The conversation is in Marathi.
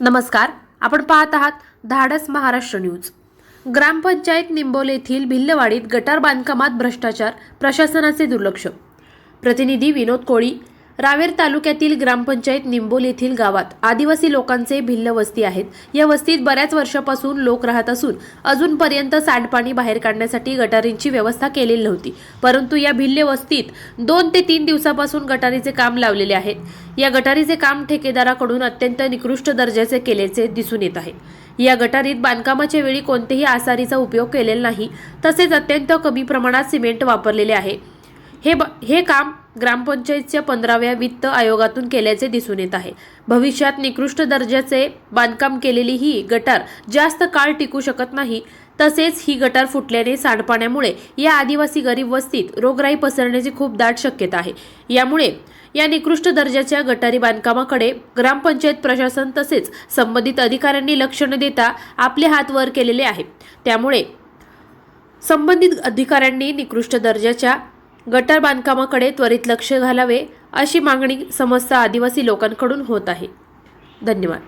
नमस्कार आपण पाहत आहात धाडस महाराष्ट्र न्यूज. ग्रामपंचायत निंबोल येथील भिल्लवाडीत गटार बांधकामात भ्रष्टाचार प्रशासनाचे दुर्लक्ष. प्रतिनिधी विनोद कोळी रावेर तालुक्यातील ग्रामपंचायत निंबोल येथील गावात आदिवासी लोकांचे भिल्ल वस्ती आहेत. या वस्तीत बऱ्याच वर्षापासून लोक राहत असून अजूनपर्यंत सांडपाणी बाहेर काढण्यासाठी गटारींची व्यवस्था केलेली नव्हती. परंतु या भिल्ल वस्तीत दोन ते तीन दिवसापासून गटारीचे काम लावलेले आहेत. या गटारीचे काम ठेकेदाराकडून अत्यंत निकृष्ट दर्जाचे केल्याचे दिसून येत आहे. या गटारीत बांधकामाच्या वेळी कोणतेही आसारीचा उपयोग केलेला नाही. तसेच अत्यंत कमी प्रमाणात सिमेंट वापरलेले आहे. हे ब हे काम ग्रामपंचायतच्या पंधराव्या वित्त आयोगातून केल्याचे दिसून येत आहे. भविष्यात निकृष्ट दर्जाचे बांधकाम केलेली ही गटार जास्त काळ टिकू शकत नाही. तसेच ही गटार फुटल्याने सांडपाण्यामुळे या आदिवासी गरीब वस्तीत रोगराई पसरण्याची खूप दाट शक्यता आहे. यामुळे या निकृष्ट दर्जाच्या गटारी बांधकामाकडे ग्रामपंचायत प्रशासन तसेच संबंधित अधिकाऱ्यांनी लक्ष न देता आपले हात वर केलेले आहे. त्यामुळे संबंधित अधिकाऱ्यांनी निकृष्ट दर्जाच्या गटार बांधकामाकडे त्वरित लक्ष घालावे अशी मागणी समस्त आदिवासी लोकांकडून होत आहे. धन्यवाद.